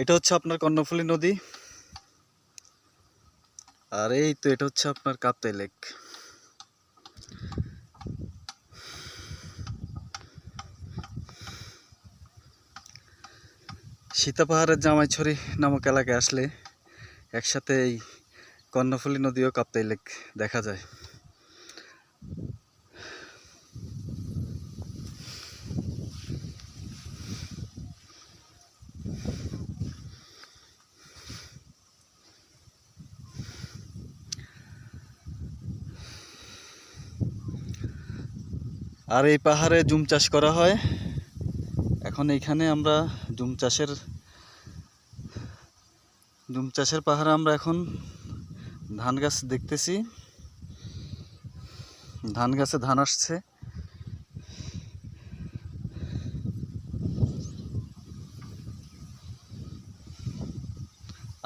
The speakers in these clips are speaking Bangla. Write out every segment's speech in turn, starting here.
এটা হচ্ছে আপনার কর্ণফুলী নদী। আর এই তো এটা হচ্ছে আপনার কাপ্তাই লেক। সীতা পাহাড়ের জামাইছড়ি নামক এলাকায় আসলে একসাথে এই কর্ণফুলী নদী ও কাপ্তাই লেক দেখা যায়। আর এই পাহাড়ে জুম চাষ করা হয়। এখন এইখানে আমরা জুম চাষের জুম চাষের পাহাড়ে আমরা এখন ধান গাছ দেখতেছি। ধান গাছে ধান আসছে।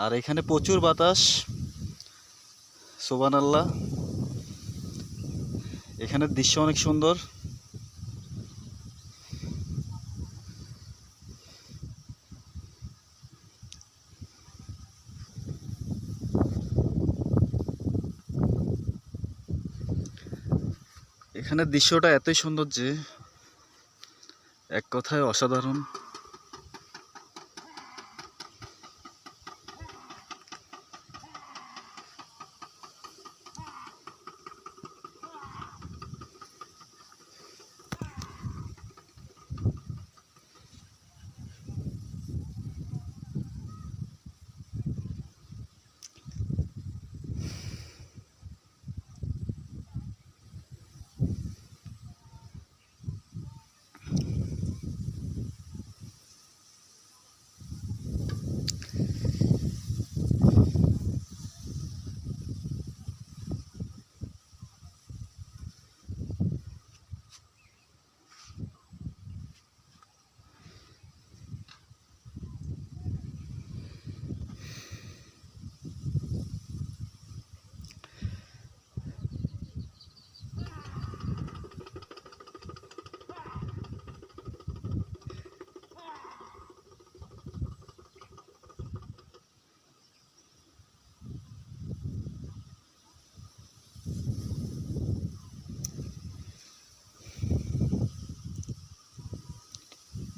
আর এখানে প্রচুর বাতাস। সোবান আল্লাহ এখানের দৃশ্য অনেক সুন্দর। এখানের দৃশ্যটা এতই সুন্দর যে এক কথায় অসাধারণ।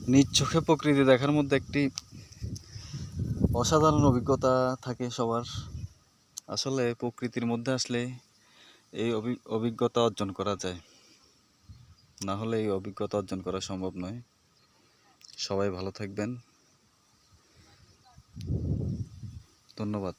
নিজ চোখে প্রকৃতি দেখার মধ্যে একটি অসাধারণ অভিজ্ঞতা থাকে সবার। আসলে প্রকৃতির মধ্যে আসলে এই অভি- অভিজ্ঞতা অর্জন করা যায়। না হলে এই অভিজ্ঞতা অর্জন করা সম্ভব নয়। সবাই ভালো থাকবেন। ধন্যবাদ।